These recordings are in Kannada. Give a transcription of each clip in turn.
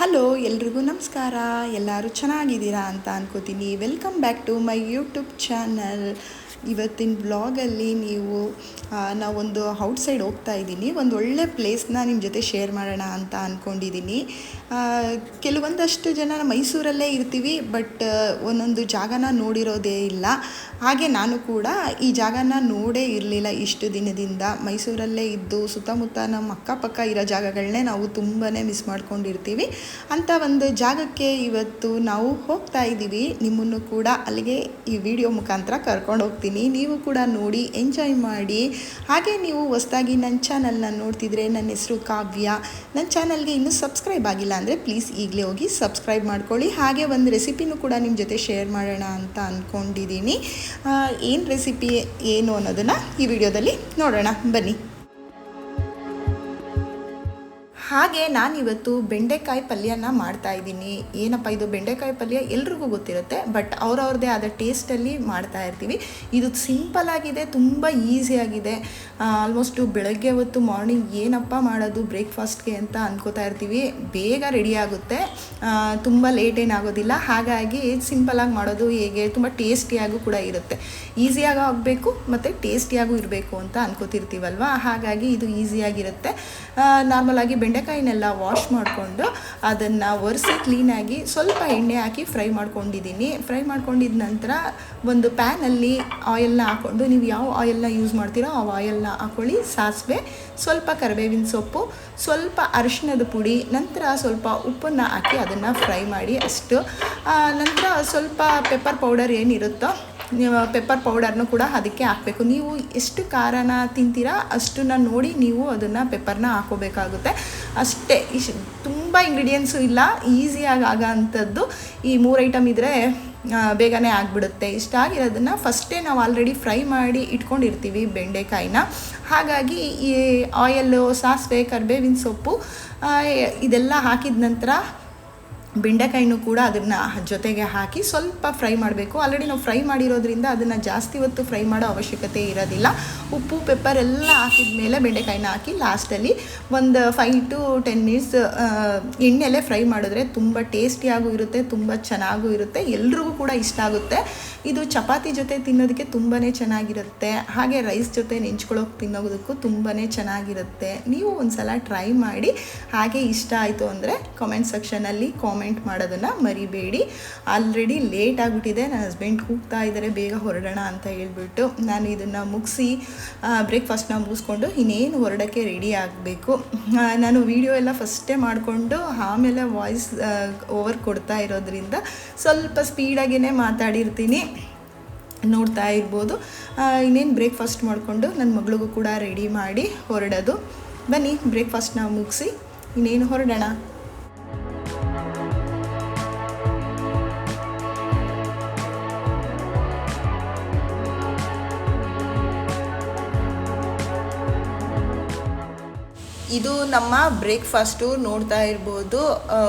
ಹಲೋ, ಎಲ್ರಿಗೂ ನಮಸ್ಕಾರ. ಎಲ್ಲರೂ ಚೆನ್ನಾಗಿದ್ದೀರಾ ಅಂತ ಅನ್ಕೋತೀನಿ. Welcome back to my YouTube channel ಇವತ್ತಿನ ಬ್ಲಾಗಲ್ಲಿ ನೀವು ನಾವೊಂದು ಔಟ್ಸೈಡ್ ಹೋಗ್ತಾ ಇದ್ದೀನಿ. ಒಂದು ಒಳ್ಳೆ ಪ್ಲೇಸ್ನ ನಿಮ್ಮ ಜೊತೆ ಶೇರ್ ಮಾಡೋಣ ಅಂತ ಅಂದ್ಕೊಂಡಿದ್ದೀನಿ ಕೆಲವೊಂದಷ್ಟು ಜನ ಮೈಸೂರಲ್ಲೇ ಇರ್ತೀವಿ ಬಟ್ ಒಂದೊಂದು ಜಾಗನ ನೋಡಿರೋದೇ ಇಲ್ಲ. ಹಾಗೆ ನಾನು ಕೂಡ ಈ ಜಾಗನ ನೋಡೇ ಇರಲಿಲ್ಲ ಇಷ್ಟು ದಿನದಿಂದ. ಮೈಸೂರಲ್ಲೇ ಇದ್ದು ಸುತ್ತಮುತ್ತ ನಮ್ಮ ಅಕ್ಕಪಕ್ಕ ಇರೋ ಜಾಗಗಳನ್ನೇ ನಾವು ತುಂಬಾ ಮಿಸ್ ಮಾಡ್ಕೊಂಡಿರ್ತೀವಿ. ಅಂಥ ಒಂದು ಜಾಗಕ್ಕೆ ಇವತ್ತು ನಾವು ಹೋಗ್ತಾ ಇದ್ದೀವಿ. ನಿಮ್ಮನ್ನು ಕೂಡ ಅಲ್ಲಿಗೆ ಈ ವಿಡಿಯೋ ಮುಖಾಂತರ ಕರ್ಕೊಂಡು ಹೋಗ್ತೀನಿ. ನೀವು ಕೂಡ ನೋಡಿ, ಎಂಜಾಯ್ ಮಾಡಿ. ಹಾಗೆ ನೀವು ಹೊಸದಾಗಿ ನನ್ನ ಚಾನಲ್ನ ನೋಡ್ತಿದ್ರೆ ನನ್ನ ಹೆಸರು ಕಾವ್ಯ. ನನ್ನ ಚಾನಲ್ಗೆ ಇನ್ನೂ ಸಬ್ಸ್ಕ್ರೈಬ್ ಆಗಿಲ್ಲ ಅಂದರೆ ಪ್ಲೀಸ್ ಈಗಲೇ ಹೋಗಿ ಸಬ್ಸ್ಕ್ರೈಬ್ ಮಾಡ್ಕೊಳ್ಳಿ. ಹಾಗೆ ಒಂದು ರೆಸಿಪಿನೂ ಕೂಡ ನಿಮ್ಮ ಜೊತೆ ಶೇರ್ ಮಾಡೋಣ ಅಂತ ಅಂದ್ಕೊಂಡಿದ್ದೀನಿ ಏನು ರೆಸಿಪಿ, ಏನು ಅನ್ನೋದನ್ನು ಈ ವಿಡಿಯೋದಲ್ಲಿ ನೋಡೋಣ. ಬನ್ನಿ. ಹಾಗೆ ನಾನಿವತ್ತು ಬೆಂಡೆಕಾಯಿ ಪಲ್ಯನ ಮಾಡ್ತಾ ಇದ್ದೀನಿ. ಏನಪ್ಪ ಇದು ಬೆಂಡೆಕಾಯಿ ಪಲ್ಯ ಎಲ್ರಿಗೂ ಗೊತ್ತಿರುತ್ತೆ, ಬಟ್ ಅವ್ರವ್ರದ್ದೇ ಆದ ಟೇಸ್ಟಲ್ಲಿ ಮಾಡ್ತಾ ಇರ್ತೀವಿ. ಇದು ಸಿಂಪಲ್ ಆಗಿದೆ, ತುಂಬ ಈಸಿಯಾಗಿದೆ ಆಲ್ಮೋಸ್ಟು ಬೆಳಗ್ಗೆ ಹೊತ್ತು ಮಾರ್ನಿಂಗ್ ಏನಪ್ಪ ಮಾಡೋದು ಬ್ರೇಕ್ಫಾಸ್ಟ್ಗೆ ಅಂತ ಅಂದ್ಕೋತಾ ಇರ್ತೀವಿ. ಬೇಗ ರೆಡಿ ಆಗುತ್ತೆ. ತುಂಬ ಲೇಟ್ ಏನಾಗೋದಿಲ್ಲ ಹಾಗಾಗಿ ಸಿಂಪಲಾಗಿ ಮಾಡೋದು ಹೇಗೆ, ತುಂಬ ಟೇಸ್ಟಿಯಾಗೂ ಕೂಡ ಇರುತ್ತೆ. ಈಸಿಯಾಗಿ ಆಗಬೇಕು ಮತ್ತು ಟೇಸ್ಟಿಯಾಗೂ ಇರಬೇಕು ಅಂತ ಅನ್ಕೋತಿರ್ತೀವಲ್ವ? ಹಾಗಾಗಿ ಇದು ಈಸಿಯಾಗಿರುತ್ತೆ. ನಾರ್ಮಲಾಗಿ ಬೆಂಡೆಕಾಯಿನೆಲ್ಲ ವಾಶ್ ಮಾಡಿಕೊಂಡು ಅದನ್ನು ಒರೆಸಿ ಕ್ಲೀನಾಗಿ ಸ್ವಲ್ಪ ಎಣ್ಣೆ ಹಾಕಿ ಫ್ರೈ ಮಾಡ್ಕೊಂಡಿದ್ದೀನಿ. ಫ್ರೈ ಮಾಡ್ಕೊಂಡಿದ ನಂತರ ಒಂದು ಪ್ಯಾನಲ್ಲಿ ಆಯಿಲ್ನ ಹಾಕ್ಕೊಂಡು ನೀವು ಯಾವ ಆಯಿಲ್ನ ಯೂಸ್ ಮಾಡ್ತೀರೋ ಆ ಆಯಿಲ್ನ ಹಾಕ್ಕೊಳ್ಳಿ ಸಾಸಿವೆ, ಸ್ವಲ್ಪ ಕರಿಬೇವಿನ ಸೊಪ್ಪು, ಸ್ವಲ್ಪ ಅರಿಶಿನದ ಪುಡಿ, ನಂತರ ಸ್ವಲ್ಪ ಉಪ್ಪನ್ನು ಹಾಕಿ ಅದನ್ನು ಫ್ರೈ ಮಾಡಿ ಅಷ್ಟು. ನಂತರ ಸ್ವಲ್ಪ ಪೆಪ್ಪರ್ ಪೌಡರ್ ಏನಿರುತ್ತೋ ಪೆಪ್ಪರ್ ಪೌಡರ್ನು ಕೂಡ ಅದಕ್ಕೆ ಹಾಕಬೇಕು. ನೀವು ಎಷ್ಟು ಖಾರನ ತಿಂತೀರಾ ಅಷ್ಟನ್ನು ನೋಡಿ ನೀವು ಅದನ್ನು ಪೆಪ್ಪರ್ನ ಹಾಕೋಬೇಕಾಗುತ್ತೆ ಅಷ್ಟೇ ಇಶ್ ತುಂಬ ಇಂಗ್ರೀಡಿಯೆಂಟ್ಸು ಇಲ್ಲ ಈಸಿಯಾಗಿ ಆಗೋ ಅಂಥದ್ದು ಈ ಮೂರು ಐಟಮ್ ಇದ್ದರೆ ಬೇಗನೆ ಆಗಿಬಿಡುತ್ತೆ. ಇಷ್ಟಾಗಿರೋದನ್ನು ಫಸ್ಟೇ ನಾವು ಆಲ್ರೆಡಿ ಫ್ರೈ ಮಾಡಿ ಇಟ್ಕೊಂಡಿರ್ತೀವಿ ಬೆಂಡೆಕಾಯಿನ. ಹಾಗಾಗಿ ಈ ಆಯಲ್ಲು, ಸಾಸಿವೆ, ಕರಿಬೇವಿನ ಸೊಪ್ಪು ಇದೆಲ್ಲ ಹಾಕಿದ ನಂತರ ಬೆಂಡೆಕಾಯಿನೂ ಕೂಡ ಅದನ್ನು ಜೊತೆಗೆ ಹಾಕಿ ಸ್ವಲ್ಪ ಫ್ರೈ ಮಾಡಬೇಕು. ಆಲ್ರೆಡಿ ನಾವು ಫ್ರೈ ಮಾಡಿರೋದ್ರಿಂದ ಅದನ್ನು ಜಾಸ್ತಿ ಹೊತ್ತು ಫ್ರೈ ಮಾಡೋ ಅವಶ್ಯಕತೆ ಇರೋದಿಲ್ಲ. ಉಪ್ಪು, ಪೆಪ್ಪರ್ ಎಲ್ಲ ಹಾಕಿದ ಮೇಲೆ ಬೆಂಡೆಕಾಯಿನ ಹಾಕಿ ಲಾಸ್ಟಲ್ಲಿ ಒಂದು ಫೈವ್ ಟು ಟೆನ್ ಮಿನಿಟ್ಸ್ ಎಣ್ಣೆಲೆ ಫ್ರೈ ಮಾಡಿದ್ರೆ ತುಂಬ ಟೇಸ್ಟಿಯಾಗೂ ಇರುತ್ತೆ, ತುಂಬ ಚೆನ್ನಾಗೂ ಇರುತ್ತೆ, ಎಲ್ರಿಗೂ ಕೂಡ ಇಷ್ಟ ಆಗುತ್ತೆ. ಇದು ಚಪಾತಿ ಜೊತೆ ತಿನ್ನೋದಕ್ಕೆ ತುಂಬಾ ಚೆನ್ನಾಗಿರುತ್ತೆ. ಹಾಗೆ ರೈಸ್ ಜೊತೆ ನೆಂಚ್ಕೊಳ್ಳೋಕೆ ತಿನ್ನೋದಕ್ಕೂ ತುಂಬಾ ಚೆನ್ನಾಗಿರುತ್ತೆ. ನೀವು ಒಂದ್ಸಲ ಟ್ರೈ ಮಾಡಿ ಹಾಗೆ ಇಷ್ಟ ಆಯಿತು ಅಂದರೆ ಕಾಮೆಂಟ್ ಸೆಕ್ಷನಲ್ಲಿ ಕಾಮೆಂಟ್ ಮಾಡೋದನ್ನು ಮರಿಬೇಡಿ. ಆಲ್ರೆಡಿ ಲೇಟ್ ಆಗಿಬಿಟ್ಟಿದೆ. ನನ್ನ ಹಸ್ಬೆಂಡ್ ಕೂಗ್ತಾ ಇದ್ದಾರೆ ಬೇಗ ಹೊರಡೋಣ ಅಂತ ಹೇಳ್ಬಿಟ್ಟು ನಾನು ಇದನ್ನು ಮುಗಿಸಿ ಬ್ರೇಕ್ಫಾಸ್ಟ್ನ ಮುಗಿಸ್ಕೊಂಡು ಇನ್ನೇನು ಹೊರಡೋಕ್ಕೆ ರೆಡಿ ಆಗಬೇಕು. ನಾನು ವಿಡಿಯೋ ಎಲ್ಲ ಫಸ್ಟೇ ಮಾಡಿಕೊಂಡು ಆಮೇಲೆ ವಾಯ್ಸ್ ಓವರ್ ಕೊಡ್ತಾ ಇರೋದ್ರಿಂದ ಸ್ವಲ್ಪ ಸ್ಪೀಡಾಗೇ ಮಾತಾಡಿರ್ತೀನಿ. ನೋಡ್ತಾ ಇರ್ಬೋದು. ಇನ್ನೇನು ಬ್ರೇಕ್ಫಾಸ್ಟ್ ಮಾಡಿಕೊಂಡು ನನ್ನ ಮಗಳಿಗೂ ಕೂಡ ರೆಡಿ ಮಾಡಿ ಹೊರಡೋದು. ಬನ್ನಿ ಬ್ರೇಕ್ಫಾಸ್ಟ್ನ ಮುಗಿಸಿ, ಇನ್ನೇನು ಹೊರಡೋಣ. ಇದು ನಮ್ಮ ಬ್ರೇಕ್ಫಾಸ್ಟು ನೋಡ್ತಾ ಇರ್ಬೋದು.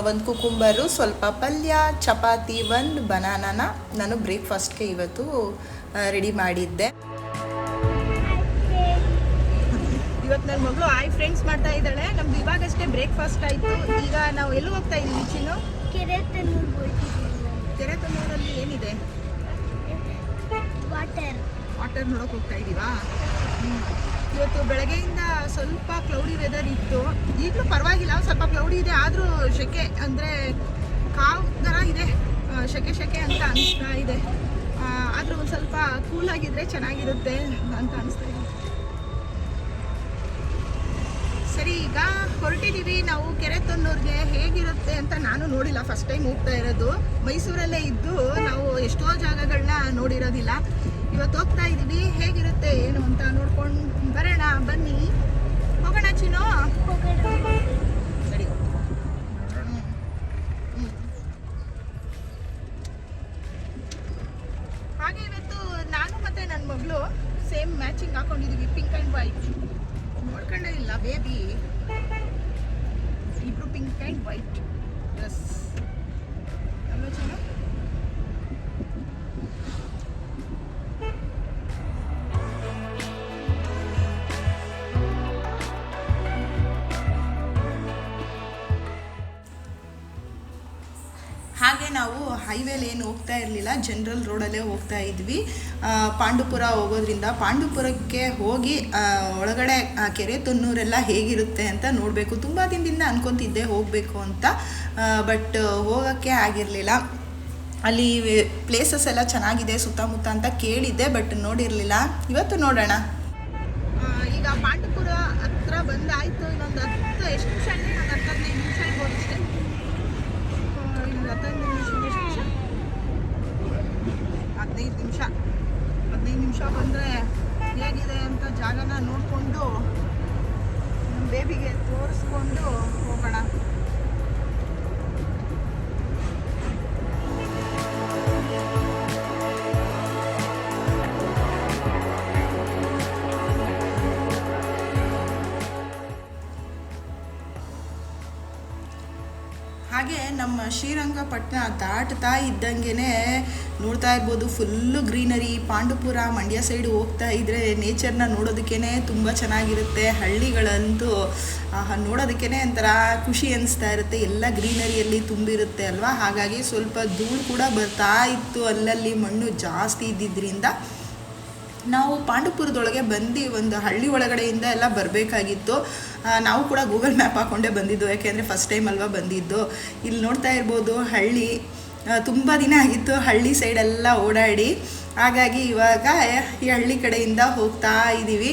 ಒಂದು ಕುಕುಂಬರು ಸ್ವಲ್ಪ ಪಲ್ಯ ಚಪಾತಿ ಒಂದು ಬನಾನಾನ ನಾನು ಬ್ರೇಕ್ಫಾಸ್ಟ್ಗೆ ಇವತ್ತು ರೆಡಿ ಮಾಡಿದ್ದೆ. ಇವತ್ತು ನನ್ನ ಮಗಳು ಆಯ್ ಫ್ರೆಂಡ್ಸ್ ಮಾಡ್ತಾ ಇದ್ದಾಳೆ. ನಮ್ದು ಇವಾಗಷ್ಟೇ ಬ್ರೇಕ್ಫಾಸ್ಟ್ ಆಯಿತು. ಈಗ ನಾವು ಎಲ್ಲಿ ಹೋಗ್ತಾ ಇದ್ದೀವಿ ಚಿನ್ನು? ಕೆರೆ ಕೆರೆ ತನ್ನೂರಲ್ಲಿ ಏನಿದೆ? ವಾಟರ್ ವಾಟರ್ ನೋಡೋಕೆ ಹೋಗ್ತಾ ಇದ್ದೀವಾ ಇವತ್ತು ಬೆಳಗ್ಗೆಯಿಂದ ಸ್ವಲ್ಪ ಕ್ಲೌಡಿ ವೆದರ್ ಇತ್ತು. ಈಗಲೂ ಪರವಾಗಿಲ್ಲ, ಸ್ವಲ್ಪ ಕ್ಲೌಡಿ ಇದೆ. ಆದರೂ ಸೆಕೆ ಅಂದರೆ ಕಾವು ಥರ ಇದೆ. ಸೆಕೆ ಸೆಕೆ ಅಂತ ಅನಿಸ್ತಾ ಇದೆ. ಆದರೂ ಒಂದು ಸ್ವಲ್ಪ ಕೂಲಾಗಿದ್ದರೆ ಚೆನ್ನಾಗಿರುತ್ತೆ ಅಂತ ಅನಿಸ್ತಾ ಇದೆ. ಸರಿ, ಈಗ ಹೊರಟಿದ್ದೀವಿ ನಾವು ಕೆರೆ ತೊನ್ನೂರಿಗೆ ಹೇಗಿರುತ್ತೆ ಅಂತ ನಾನು ನೋಡಿಲ್ಲ. ಫಸ್ಟ್ ಟೈಮ್ ಹೋಗ್ತಾ ಇರೋದು. ಮೈಸೂರಲ್ಲೇ ಇದ್ದು ನಾವು ಎಷ್ಟೋ ಜಾಗಗಳನ್ನ ನೋಡಿರೋದಿಲ್ಲ. ಇವತ್ತು ಹೋಗ್ತಾ ಇದ್ದೀವಿ ಹೇಗಿರುತ್ತೆ, ಏನು ಅಂತ ನೋಡ್ಕೊಂಡು ಬರೋಣ, ಬನ್ನಿ. ಹೋಗೋಣ ಚಿನ್ನು. ಹಾಗೆ ಇವತ್ತು ನಾನು ಮತ್ತೆ ನನ್ನ ಮಗಳು ಸೇಮ್ ಮ್ಯಾಚಿಂಗ್ ಹಾಕೊಂಡಿದೀವಿ ಪಿಂಕ್ ಆ್ಯಂಡ್ ವೈಟ್ ನೋಡ್ಕೊಂಡೇ ಇಲ್ಲ ಬೇಬಿ ಇಬ್ರು ಪಿಂಕ್ ಆ್ಯಂಡ್ ವೈಟ್ ಡ್ರೆಸ್ ಅಲ್ವಾ ನಾವು ಹೈವೇಲಿ ಏನು ಹೋಗ್ತಾ ಇರಲಿಲ್ಲ ಜನರಲ್ ರೋಡಲ್ಲೇ ಹೋಗ್ತಾ ಇದ್ವಿ. ಪಾಂಡುಪುರ ಹೋಗೋದ್ರಿಂದ ಪಾಂಡುಪುರಕ್ಕೆ ಹೋಗಿ ಒಳಗಡೆ ಕೆರೆ ತೊನ್ನೂರೆಲ್ಲ ಹೇಗಿರುತ್ತೆ ಅಂತ ನೋಡಬೇಕು. ತುಂಬ ದಿನದಿಂದ ಅನ್ಕೊತಿದ್ದೆ ಹೋಗಬೇಕು ಅಂತ. ಬಟ್ ಹೋಗೋಕ್ಕೆ ಆಗಿರಲಿಲ್ಲ. ಅಲ್ಲಿ ಪ್ಲೇಸಸ್ ಎಲ್ಲ ಚೆನ್ನಾಗಿದೆ, ಸುತ್ತಮುತ್ತ ಅಂತ ಕೇಳಿದ್ದೆ ಬಟ್ ನೋಡಿರಲಿಲ್ಲ. ಇವತ್ತು ನೋಡೋಣ. ಈಗ ಪಾಂಡುಪುರ ಹತ್ರ ಬಂದಾಯಿತು. ಇನ್ನೊಂದು ಹತ್ತು, ಎಷ್ಟು ನಿಮಿಷ ಹದಿನೈದು ನಿಮಿಷ ಹತ್ತೈದು ನಿಮಿಷ ನಿಮಿಷ ಹದಿನೈದು ನಿಮಿಷ. ಹದಿನೈದು ನಿಮಿಷ ಬಂದರೆ ಹೇಗಿದೆ ಅಂತ ಜಾಗನ ನೋಡಿಕೊಂಡು ನಮ್ಮ ಬೇಬಿಗೆ ತೋರಿಸ್ಕೊಂಡು ಹೋಗೋಣ. ನಮ್ಮ ಶ್ರೀರಂಗಪಟ್ಟಣ ದಾಟ್ತಾ ಇದ್ದಂಗೆ ನೋಡ್ತಾ ಇರ್ಬೋದು. Full greenery Pandupura Mandya side ಹೋಗ್ತಾ ಇದ್ರೆ ನೇಚರ್ನ ನೋಡೋದಕ್ಕೇ ತುಂಬ ಚೆನ್ನಾಗಿರುತ್ತೆ. ಹಳ್ಳಿಗಳಂತೂ ಆಹಾ, ನೋಡೋದಕ್ಕೇ ಒಂಥರ ಖುಷಿ ಅನಿಸ್ತಾ ಇರುತ್ತೆ. ಎಲ್ಲ ಗ್ರೀನರಿಯಲ್ಲಿ ತುಂಬಿರುತ್ತೆ ಅಲ್ವಾ? ಹಾಗಾಗಿ ಸ್ವಲ್ಪ ಧೂಳು ಕೂಡ ಬರ್ತಾ ಇತ್ತು ಅಲ್ಲಲ್ಲಿ ಮಣ್ಣು ಜಾಸ್ತಿ ಇದ್ದಿದ್ದರಿಂದ ನಾವು ಪಾಂಡುಪುರದೊಳಗೆ ಬಂದು ಒಂದು ಹಳ್ಳಿ ಒಳಗಡೆಯಿಂದ ಎಲ್ಲ ಬರಬೇಕಾಗಿತ್ತು. ನಾವು ಕೂಡ ಗೂಗಲ್ ಮ್ಯಾಪ್ ಹಾಕ್ಕೊಂಡೇ ಬಂದಿದ್ದು, ಯಾಕೆಂದರೆ ಫಸ್ಟ್ ಟೈಮ್ ಅಲ್ವಾ ಬಂದಿದ್ದು. ಇಲ್ಲಿ ನೋಡ್ತಾ ಇರ್ಬೋದು ಹಳ್ಳಿ ತುಂಬ ದಿನ ಆಗಿತ್ತು ಹಳ್ಳಿ ಸೈಡೆಲ್ಲ ಓಡಾಡಿ. ಹಾಗಾಗಿ ಇವಾಗ ಈ ಹಳ್ಳಿ ಕಡೆಯಿಂದ ಹೋಗ್ತಾ ಇದ್ದೀವಿ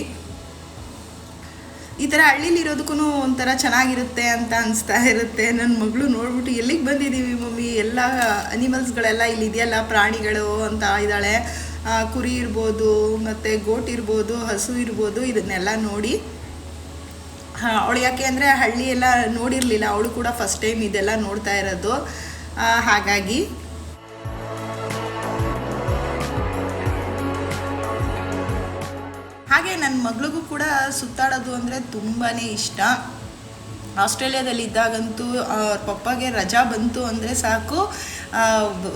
ಈ ಥರ ಹಳ್ಳಿಲಿ ಇರೋದಕ್ಕೂ ಒಂಥರ ಚೆನ್ನಾಗಿರುತ್ತೆ ಅಂತ ಅನಿಸ್ತಾ ಇರುತ್ತೆ. ನನ್ನ ಮಗಳು ನೋಡ್ಬಿಟ್ಟು ಎಲ್ಲಿಗೆ ಬಂದಿದ್ದೀವಿ ಮಮ್ಮಿ? ಎಲ್ಲ ಅನಿಮಲ್ಸ್ಗಳೆಲ್ಲ ಇಲ್ಲಿ ಇದೆಯಲ್ಲ ಪ್ರಾಣಿಗಳು ಅಂತ ಇದ್ದಾಳೆ. ಕುರಿ ಇರ್ಬೋದು, ಮತ್ತು ಗೋಟ್ ಇರ್ಬೋದು, ಹಸು ಇರ್ಬೋದು, ಇದನ್ನೆಲ್ಲ ನೋಡಿ. ಅವಳು ಯಾಕೆ ಅಂದರೆ ಹಳ್ಳಿ ಎಲ್ಲ ನೋಡಿರಲಿಲ್ಲ. ಅವಳು ಕೂಡ ಫಸ್ಟ್ ಟೈಮ್ ಇದೆಲ್ಲ ನೋಡ್ತಾ ಇರೋದು. ಹಾಗಾಗಿ. ಹಾಗೆ ನನ್ನ ಮಗಳಿಗೂ ಕೂಡ ಸುತ್ತಾಡೋದು ಅಂದರೆ ತುಂಬಾ ಇಷ್ಟ. ಆಸ್ಟ್ರೇಲಿಯಾದಲ್ಲಿ ಇದ್ದಾಗಂತೂ ಅವ್ರ ಪಪ್ಪಾಗೆ ರಜಾ ಬಂತು ಅಂದರೆ ಸಾಕು.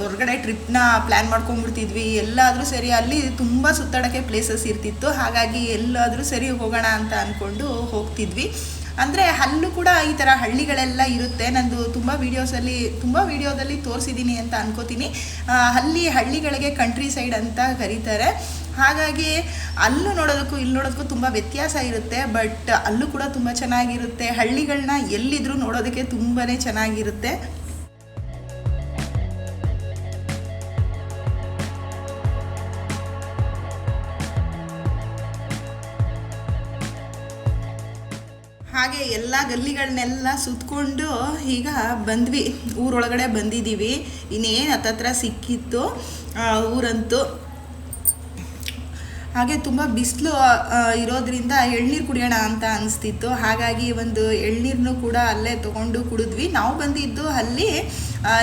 ಹೊರಗಡೆ ಟ್ರಿಪ್ನ ಪ್ಲ್ಯಾನ್ ಮಾಡ್ಕೊಂಡ್ಬಿಡ್ತಿದ್ವಿ. ಎಲ್ಲಾದರೂ ಸರಿ, ಅಲ್ಲಿ ತುಂಬ ಸುತ್ತಾಡೋಕ್ಕೆ ಪ್ಲೇಸಸ್ ಇರ್ತಿತ್ತು. ಹಾಗಾಗಿ ಎಲ್ಲಾದರೂ ಸರಿ ಹೋಗೋಣ ಅಂತ ಅಂದ್ಕೊಂಡು ಹೋಗ್ತಿದ್ವಿ. ಅಂದರೆ ಅಲ್ಲೂ ಕೂಡ ಈ ಥರ ಹಳ್ಳಿಗಳೆಲ್ಲ ಇರುತ್ತೆ. ನಂದು ತುಂಬ ವೀಡಿಯೋಸಲ್ಲಿ ತುಂಬ ವೀಡಿಯೋದಲ್ಲಿ ತೋರಿಸಿದ್ದೀನಿ ಅಂತ ಅನ್ಕೋತೀನಿ. ಅಲ್ಲಿ ಹಳ್ಳಿಗಳಿಗೆ ಕಂಟ್ರಿ ಸೈಡ್ ಅಂತ ಕರೀತಾರೆ. ಹಾಗಾಗಿ ಅಲ್ಲೂ ನೋಡೋದಕ್ಕೂ ಇಲ್ಲಿ ನೋಡೋದಕ್ಕೂ ತುಂಬ ವ್ಯತ್ಯಾಸ ಇರುತ್ತೆ. ಬಟ್ ಅಲ್ಲೂ ಕೂಡ ತುಂಬ ಚೆನ್ನಾಗಿರುತ್ತೆ. ಹಳ್ಳಿಗಳನ್ನ ಎಲ್ಲಿದ್ರೂ ನೋಡೋದಕ್ಕೆ ತುಂಬಾ ಚೆನ್ನಾಗಿರುತ್ತೆ. ಹಾಗೆ ಎಲ್ಲ ಗಲ್ಲಿಗಳನ್ನೆಲ್ಲ ಸುತ್ತಕೊಂಡು ಈಗ ಬಂದ್ವಿ. ಊರೊಳಗಡೆ ಬಂದಿದ್ದೀವಿ. ಇನ್ನೇನು ಹತ್ತತ್ರ ಸಿಕ್ಕಿತ್ತು. ಊರಂತೂ ಹಾಗೆ ತುಂಬ ಬಿಸಿಲು ಇರೋದ್ರಿಂದ ಎಳ್ನೀರು ಕುಡಿಯೋಣ ಅಂತ ಅನಿಸ್ತಿತ್ತು. ಹಾಗಾಗಿ ಒಂದು ಎಳ್ನೀರನ್ನು ಕೂಡ ಅಲ್ಲೇ ತೊಗೊಂಡು ಕುಡಿದ್ವಿ. ನಾವು ಬಂದಿದ್ದು ಅಲ್ಲಿ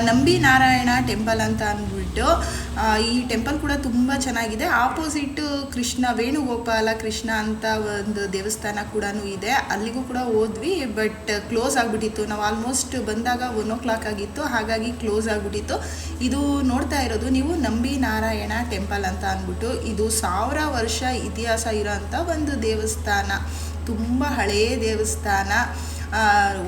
ನಂಬಿ ನಾರಾಯಣ ಟೆಂಪಲ್ ಅಂತ ಅಂದ್ಬಿಟ್ಟು ಈ ಟೆಂಪಲ್ ಕೂಡ ತುಂಬ ಚೆನ್ನಾಗಿದೆ. ಆಪೋಸಿಟ್ ಕೃಷ್ಣ, ವೇಣುಗೋಪಾಲ ಕೃಷ್ಣ ಅಂತ ಒಂದು ದೇವಸ್ಥಾನ ಕೂಡ ಇದೆ. ಅಲ್ಲಿಗೂ ಕೂಡ ಹೋದ್ವಿ ಬಟ್ ಕ್ಲೋಸ್ ಆಗಿಬಿಟ್ಟಿತ್ತು. ನಾವು ಆಲ್ಮೋಸ್ಟ್ ಬಂದಾಗ ಒನ್ ಓ ಕ್ಲಾಕ್ ಆಗಿತ್ತು, ಹಾಗಾಗಿ ಕ್ಲೋಸ್ ಆಗಿಬಿಟ್ಟಿತ್ತು. ಇದು ನೋಡ್ತಾ ಇರೋದು, ನೀವು ನಂಬಿ ನಾರಾಯಣ ಟೆಂಪಲ್ ಅಂತ ಅಂದ್ಬಿಟ್ಟು, ಇದು ಸಾವಿರ ವರ್ಷ ಇತಿಹಾಸ ಇರೋಂಥ ಒಂದು ದೇವಸ್ಥಾನ. ತುಂಬ ಹಳೆಯ ದೇವಸ್ಥಾನ.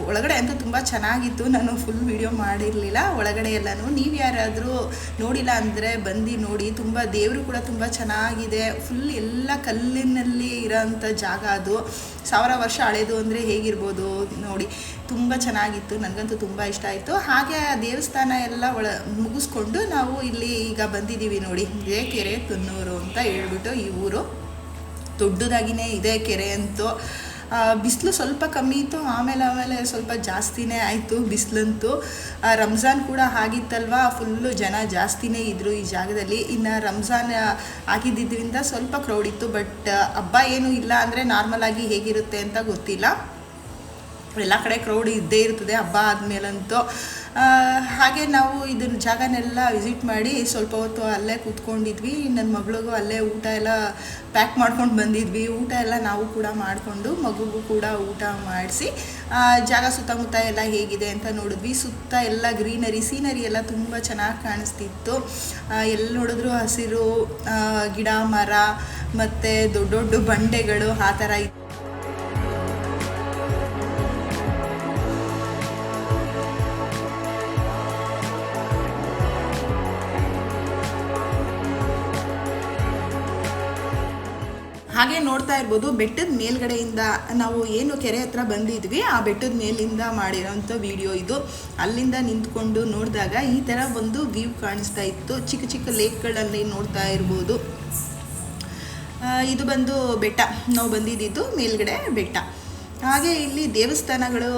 ಒಳಗಡೆ ಅಂತೂ ತುಂಬ ಚೆನ್ನಾಗಿತ್ತು. ನಾನು ಫುಲ್ ವಿಡಿಯೋ ಮಾಡಿರಲಿಲ್ಲ. ಒಳಗಡೆ ಎಲ್ಲನೂ. ನೀವು ಯಾರಾದರೂ ನೋಡಿಲ್ಲ ಅಂದರೆ ಬಂದು ನೋಡಿ. ತುಂಬ ದೇವರು ಕೂಡ ತುಂಬ ಚೆನ್ನಾಗಿದೆ. ಫುಲ್ ಎಲ್ಲ ಕಲ್ಲಿನಲ್ಲಿ ಇರೋಂಥ ಜಾಗ ಅದು. ಸಾವಿರ ವರ್ಷ ಹಳೆಯದು ಅಂದರೆ ಹೇಗಿರ್ಬೋದು ನೋಡಿ. ತುಂಬ ಚೆನ್ನಾಗಿತ್ತು. ನನಗಂತೂ ತುಂಬ ಇಷ್ಟ ಆಯಿತು. ಹಾಗೆ ಆ ದೇವಸ್ಥಾನ ಎಲ್ಲ ಒಳ, ಮುಗಿಸ್ಕೊಂಡು ನಾವು ಇಲ್ಲಿ ಈಗ ಬಂದಿದ್ದೀವಿ ನೋಡಿ. ಇದೇ ಕೆರೆ ತುನ್ನೂರು ಅಂತ ಹೇಳ್ಬಿಟ್ಟು ಈ ಊರು. ದೊಡ್ಡದಾಗಿನೇ ಇದೆ ಕೆರೆ ಅಂತೂ. ಬಿಸಿಲು ಸ್ವಲ್ಪ ಕಮ್ಮಿ ಇತ್ತು, ಆಮೇಲೆ ಆಮೇಲೆ ಸ್ವಲ್ಪ ಜಾಸ್ತಿನೇ ಆಯಿತು ಬಿಸಿಲಂತೂ. ರಂಜಾನ್ ಕೂಡ ಆಗಿತ್ತಲ್ವ? ಫುಲ್ಲು ಜನ ಜಾಸ್ತಿನೇ ಇದ್ದರು ಈ ಜಾಗದಲ್ಲಿ. ಇನ್ನು ರಂಜಾನ್ ಆಗಿದ್ದಿದ್ದರಿಂದ ಸ್ವಲ್ಪ ಕ್ರೌಡ್ ಇತ್ತು ಬಟ್ ಹಬ್ಬ ಏನೂ ಇಲ್ಲ ಅಂದರೆ ನಾರ್ಮಲ್ ಆಗಿ ಹೇಗಿರುತ್ತೆ ಅಂತ ಗೊತ್ತಿಲ್ಲ. ಎಲ್ಲ ಕಡೆ ಕ್ರೌಡ್ ಇದ್ದೇ ಇರ್ತದೆ ಹಬ್ಬ ಆದಮೇಲಂತೂ. ಹಾಗೆ ನಾವು ಇದನ್ನ ಜಾಗನೆಲ್ಲ ವಿಸಿಟ್ ಮಾಡಿ ಸ್ವಲ್ಪ ಹೊತ್ತು ಅಲ್ಲೇ ಕೂತ್ಕೊಂಡಿದ್ವಿ. ನನ್ನ ಮಗಳಿಗೂ ಅಲ್ಲೇ ಊಟ ಎಲ್ಲ ಪ್ಯಾಕ್ ಮಾಡ್ಕೊಂಡು ಬಂದಿದ್ವಿ. ಊಟ ಎಲ್ಲ ನಾವು ಕೂಡ ಮಾಡಿಕೊಂಡು ಮಗುಗೂ ಕೂಡ ಊಟ ಮಾಡಿಸಿ ಜಾಗ ಸುತ್ತಮುತ್ತ ಎಲ್ಲ ಹೇಗಿದೆ ಅಂತ ನೋಡಿದ್ವಿ. ಸುತ್ತ ಎಲ್ಲ ಗ್ರೀನರಿ, ಸೀನರಿ ಎಲ್ಲ ತುಂಬ ಚೆನ್ನಾಗಿ ಕಾಣಿಸ್ತಿತ್ತು. ಎಲ್ಲಿ ನೋಡಿದ್ರು ಹಸಿರು ಗಿಡ, ಮರ, ಮತ್ತು ದೊಡ್ಡ ದೊಡ್ಡ ಬಂಡೆಗಳು ಆ ಥರ ಇತ್ತು. ಹಾಗೆ ನೋಡ್ತಾ ಇರ್ಬೋದು, ಬೆಟ್ಟದ ಮೇಲ್ಗಡೆಯಿಂದ ನಾವು ಏನು ಕೆರೆ ಹತ್ರ ಬಂದಿದ್ವಿ, ಆ ಬೆಟ್ಟದ ಮೇಲಿಂದ ಮಾಡಿರೋಂಥ ವಿಡಿಯೋ ಇದು. ಅಲ್ಲಿಂದ ನಿಂತ್ಕೊಂಡು ನೋಡಿದಾಗ ಈ ಥರ ಒಂದು ವ್ಯೂ ಕಾಣಿಸ್ತಾ ಇತ್ತು. ಚಿಕ್ಕ ಚಿಕ್ಕ ಲೇಕ್ಗಳಲ್ಲಿ ನೋಡ್ತಾ ಇರ್ಬೋದು. ಇದು ಬಂದು ಬೆಟ್ಟ. ನಾವು ಬಂದಿದ್ದು ಮೇಲ್ಗಡೆ ಬೆಟ್ಟ. ಹಾಗೆ ಇಲ್ಲಿ ದೇವಸ್ಥಾನಗಳು,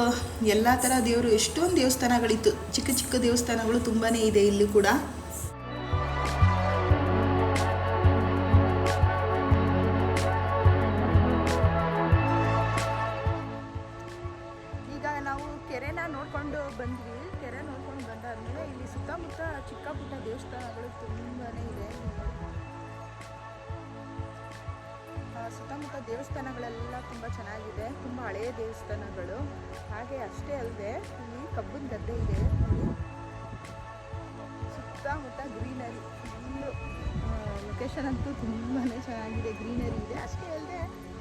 ಎಲ್ಲ ಥರ ದೇವರು, ಎಷ್ಟೊಂದು ದೇವಸ್ಥಾನಗಳಿತ್ತು. ಚಿಕ್ಕ ಚಿಕ್ಕ ದೇವಸ್ಥಾನಗಳು ತುಂಬಾ ಇದೆ ಇಲ್ಲಿ ಕೂಡ. ದೇವಸ್ಥಾನಗಳೆಲ್ಲ ತುಂಬ ಚೆನ್ನಾಗಿದೆ. ತುಂಬ ಹಳೆಯ ದೇವಸ್ಥಾನಗಳು. ಹಾಗೆ ಅಷ್ಟೇ ಅಲ್ಲದೆ ಇಲ್ಲಿ ಕಬ್ಬಿನ ಗದ್ದೆ ಇದೆ. ನೋಡಿ. ಸುತ್ತಮುತ್ತ ಗ್ರೀನರಿ. ಫುಲ್ಲು ಲೊಕೇಶನ್ ಅಂತೂ ತುಂಬಾ ಚೆನ್ನಾಗಿದೆ. ಗ್ರೀನರಿ ಇದೆ. ಅಷ್ಟೇ ಅಲ್ಲದೆ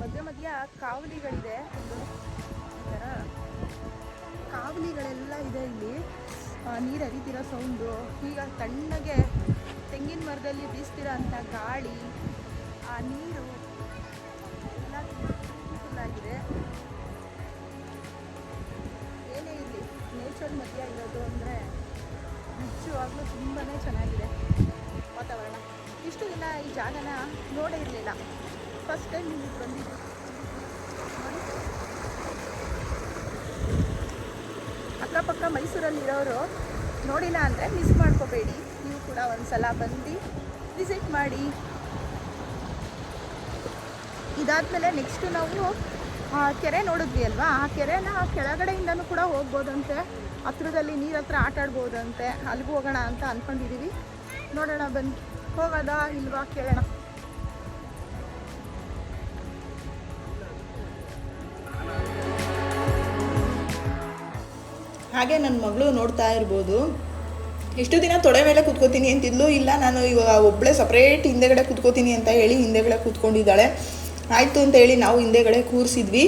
ಮಧ್ಯ ಮಧ್ಯ ಕಾವಲಿಗಳಿದೆ. ಒಂದು ಕಾವಲಿಗಳೆಲ್ಲ ಇದೆ ಇಲ್ಲಿ. ನೀರು ಹರಿತಿರೋ ಸೌಂಡು ಈಗ ತಣ್ಣಗೆ ತೆಂಗಿನ ಮರದಲ್ಲಿ ಬೀಸ್ತಿರೋ ಅಂಥ ಗಾಳಿ, ಆ, ನೀರು ಆಗಿದೆ. ಏನೇ ಇರಲಿ ನೇಚರ್ ಮಧ್ಯ ಇರೋದು ಅಂದರೆ ನಿಜವಾಗ್ಲೂ ತುಂಬಾ ಚೆನ್ನಾಗಿದೆ ವಾತಾವರಣ. ಇಷ್ಟು ದಿನ ಈ ಜಾಗನ ನೋಡೇ ಇರಲಿಲ್ಲ. ಫಸ್ಟ್ ಟೈಮ್ ಇಲ್ಲಿಗೆ ಬಂದಿದ್ದು. ಅಕ್ಕಪಕ್ಕ ಮೈಸೂರಲ್ಲಿರೋರು ನೋಡಿಲ್ಲ ಅಂದರೆ ಮಿಸ್ ಮಾಡ್ಕೋಬೇಡಿ. ನೀವು ಕೂಡ ಒಂದ್ಸಲ ಬಂದು ವಿಸಿಟ್ ಮಾಡಿ. ಇದಾದಮೇಲೆ ನೆಕ್ಸ್ಟು ನಾವು ಕೆರೆ ನೋಡಿದ್ವಿ ಅಲ್ವಾ? ಆ ಕೆರೆನ ಕೆಳಗಡೆಯಿಂದನೂ ಕೂಡ ಹೋಗ್ಬೋದಂತೆ. ಹತ್ರದಲ್ಲಿ ನೀರ ಹತ್ರ ಆಟ ಆಡ್ಬೋದಂತೆ. ಅಲ್ಲಿಗೂ ಹೋಗೋಣ ಅಂತ ಅಂದ್ಕೊಂಡಿದ್ದೀವಿ ನೋಡೋಣ ಬಂದು ಹೋಗೋದಾ ಇಲ್ವಾ ಕೇಳೋಣ. ಹಾಗೆ ನನ್ನ ಮಗಳು ನೋಡ್ತಾ ಇರ್ಬೋದು. ಎಷ್ಟು ದಿನ ತೊಡೆ ಮೇಲೆ ಕೂತ್ಕೋತೀನಿ ಅಂತಿದ್ಲು. ಇಲ್ಲ, ನಾನು ಇವಾಗ ಒಬ್ಬಳೇ ಸಪ್ರೇಟ್ ಹಿಂದೆಗಡೆ ಕೂತ್ಕೋತೀನಿ ಅಂತ ಹೇಳಿ ಹಿಂದೆಗಡೆ ಕೂತ್ಕೊಂಡಿದ್ದಾಳೆ. ಆಯಿತು ಅಂತ ಹೇಳಿ ನಾವು ಹಿಂದೆಗಡೆ ಕೂರಿಸಿದ್ವಿ.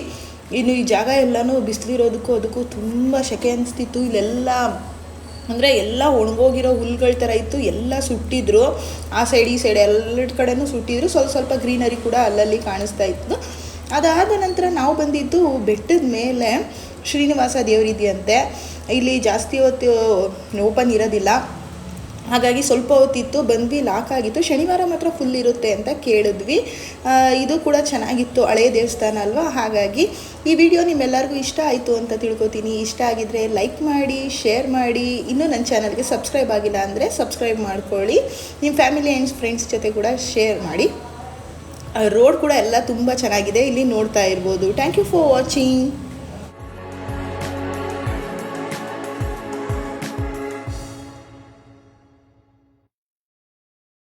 ಇನ್ನು ಈ ಜಾಗ ಎಲ್ಲನೂ ಬಿಸಿಲಿರೋದಕ್ಕೂ ಅದಕ್ಕೂ ತುಂಬ ಸೆಕೆ ಅನಿಸ್ತಿತ್ತು. ಇಲ್ಲೆಲ್ಲ ಅಂದರೆ ಎಲ್ಲ ಒಣಗೋಗಿರೋ ಹುಲ್ಗಳ ಥರ ಇತ್ತು. ಎಲ್ಲ ಸುಟ್ಟಿದ್ರು. ಆ ಸೈಡ್ ಈ ಸೈಡ್ ಎಲ್ಲ ಕಡೆನೂ ಸುಟ್ಟಿದ್ರು. ಸ್ವಲ್ಪ ಸ್ವಲ್ಪ ಗ್ರೀನರಿ ಕೂಡ ಅಲ್ಲಲ್ಲಿ ಕಾಣಿಸ್ತಾ ಇತ್ತು. ಅದಾದ ನಂತರ ನಾವು ಬಂದಿದ್ದು ಬೆಟ್ಟದ ಮೇಲೆ ಶ್ರೀನಿವಾಸ ದೇವರಿದೆಯಂತೆ. ಇಲ್ಲಿ ಜಾಸ್ತಿ ಹೊತ್ತು ಓಪನ್ ಇರೋದಿಲ್ಲ. ಹಾಗಾಗಿ ಸ್ವಲ್ಪ ಹೊತ್ತಿತ್ತು, ಬಂದ್ವಿ ಲಾಕ್ ಆಗಿತ್ತು. ಶನಿವಾರ ಮಾತ್ರ ಫುಲ್ ಇರುತ್ತೆ ಅಂತ ಕೇಳಿದ್ವಿ. ಇದು ಕೂಡ ಚೆನ್ನಾಗಿತ್ತು ಹಳೆಯ ದೇವಸ್ಥಾನ ಅಲ್ವಾ? ಹಾಗಾಗಿ ಈ ವಿಡಿಯೋ ನಿಮ್ಮೆಲ್ಲರಿಗೂ ಇಷ್ಟ ಆಯಿತು ಅಂತ ತಿಳ್ಕೊತೀನಿ. ಇಷ್ಟ ಆಗಿದ್ರೆ ಲೈಕ್ ಮಾಡಿ ಶೇರ್ ಮಾಡಿ. ಇನ್ನೂ ನನ್ನ ಚಾನಲ್ಗೆ ಸಬ್ಸ್ಕ್ರೈಬ್ ಆಗಿಲ್ಲ ಅಂದರೆ ಸಬ್ಸ್ಕ್ರೈಬ್ ಮಾಡ್ಕೊಳ್ಳಿ. ನಿಮ್ಮ ಫ್ಯಾಮಿಲಿ ಆ್ಯಂಡ್ ಫ್ರೆಂಡ್ಸ್ ಜೊತೆ ಕೂಡ ಶೇರ್ ಮಾಡಿ. ರೋಡ್ ಕೂಡ ಎಲ್ಲ ತುಂಬ ಚೆನ್ನಾಗಿದೆ. ಇಲ್ಲಿ ನೋಡ್ತಾ ಇರ್ಬೋದು. Thank you for watching